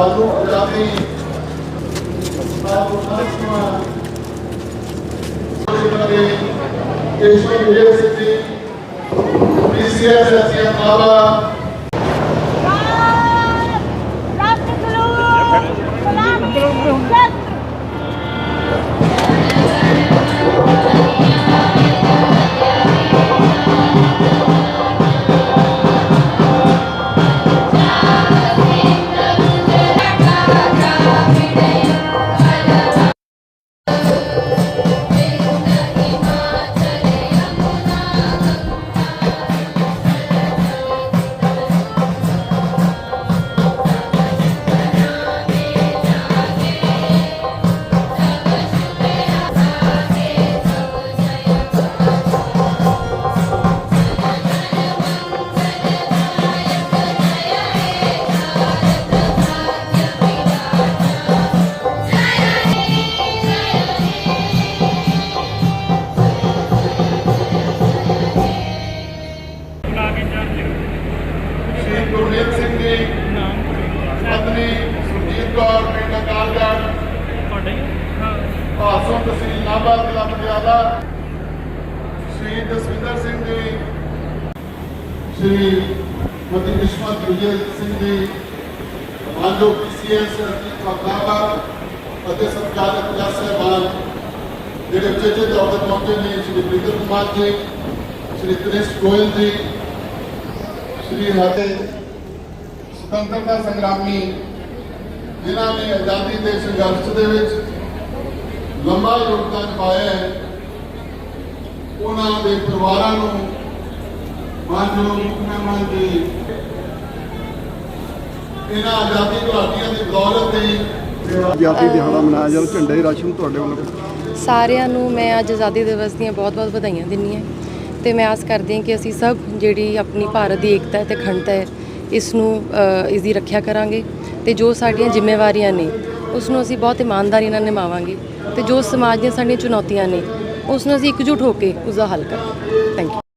ਸਾਨੂੰ ਆਜ਼ਾਦੀ ਸਾਨੂੰ ਆਤਮਾ ਦੇ ਕੇਸ਼ਵ ਵਿਜੇ ਸਿੰਘ ਜੀ ਪੀਸੀਐਸ ਐਸਐਮ ਬਾਬਾ ਸ਼੍ਰੀ ਗੁਰਮੀਤ ਸਿੰਘ ਜੀ ਪਤਨੀ ਸੁਰਜੀਤ ਕੌਰ ਪਿੰਡ ਅਕਾਲਗੜ੍ਹ। ਭਾਸੋਂ ਤਹਿਸੀਲ ਨਾਭਾ ਜ਼ਿਲ੍ਹਾ ਪਟਿਆਲਾ। ਸ਼੍ਰੀ ਜਸਵਿੰਦਰ ਸਿੰਘ ਜੀ ਸ਼੍ਰੀ ਮਤੀ ਕਿਸ਼ਮਤ ਵਿਜੇ ਸਿੰਘ ਜੀ ਮਾਨਯੋਗ ਪੀਸੀਐਸ ਨਾਭਾ ਅਤੇ ਜੱਜ ਸਾਹਿਬਾਨ ਜਿਹੜੇ ਉਚੇਚੇ ਤੌਰ ਤੇ ਪਹੁੰਚੇ ਨੇ ਸ਼੍ਰੀ ਪ੍ਰੀਤਮ ਕੁਮਾਰ ਜੀ ਸ਼੍ਰੀ ਕ੍ਰਿਸ਼ ਗੋਇਲ ਜੀ ਸ਼੍ਰੀ ਸਾਡੇ ਸੁਤੰਤਰਤਾ ਸੰਗਰਾਮੀ ਜਿਨ੍ਹਾਂ ਨੇ ਆਜ਼ਾਦੀ ਦੇ ਸੰਘਰਸ਼ ਦੇ ਵਿੱਚ ਲੰਬਾ ਯੋਗਦਾਨ ਪਾਇਆ ਹੈ ਉਹਨਾਂ ਦੇ ਪਰਿਵਾਰਾਂ ਨੂੰ ਮਾਨਯੋਗ ਮੁੱਖ ਮਹਿਮਾਨ ਜੀ ਇਹਨਾਂ ਆਜ਼ਾਦੀ ਘੁਲਾਟੀਆਂ ਦੀ ਬਦੌਲਤ ਹੀ ਆਜ਼ਾਦੀ ਦਿਹਾੜਾ ਮਨਾਇਆ ਜਾਂਦਾ ਝੰਡੇ ਰਸ਼ਮ ਤੁਹਾਡੇ ਵੱਲੋਂ। ਸਾਰਿਆਂ ਨੂੰ ਮੈਂ ਅੱਜ ਆਜ਼ਾਦੀ ਦਿਵਸ ਦੀਆਂ ਬਹੁਤ-ਬਹੁਤ ਵਧਾਈਆਂ ਦਿੰਦੀ ਹਾਂ। ਤੇ ਮੈਂ ਆਸ ਕਰਦੀ ਹਾਂ ਕਿ ਅਸੀਂ ਸਭ ਜਿਹੜੀ ਆਪਣੀ ਭਾਰਤ ਦੀ ਏਕਤਾ ਹੈ ਤੇ ਅਖੰਡਤਾ ਹੈ ਇਸ ਨੂੰ ਇਸ ਦੀ ਰੱਖਿਆ ਕਰਾਂਗੇ ਤੇ ਜੋ ਸਾਡੀਆਂ ਜ਼ਿੰਮੇਵਾਰੀਆਂ ਨੇ ਉਸ ਨੂੰ ਅਸੀਂ ਬਹੁਤ ਇਮਾਨਦਾਰੀ ਨਾਲ ਨਿਭਾਵਾਂਗੇ ਤੇ ਜੋ ਸਮਾਜ ਦੀਆਂ ਸਾਡੀਆਂ ਚੁਣੌਤੀਆਂ ਨੇ ਉਸ ਨੂੰ ਅਸੀਂ ਇਕਜੁੱਟ ਹੋ ਕੇ ਉਸ ਦਾ ਹੱਲ ਕਰਾਂਗੇ। Thank you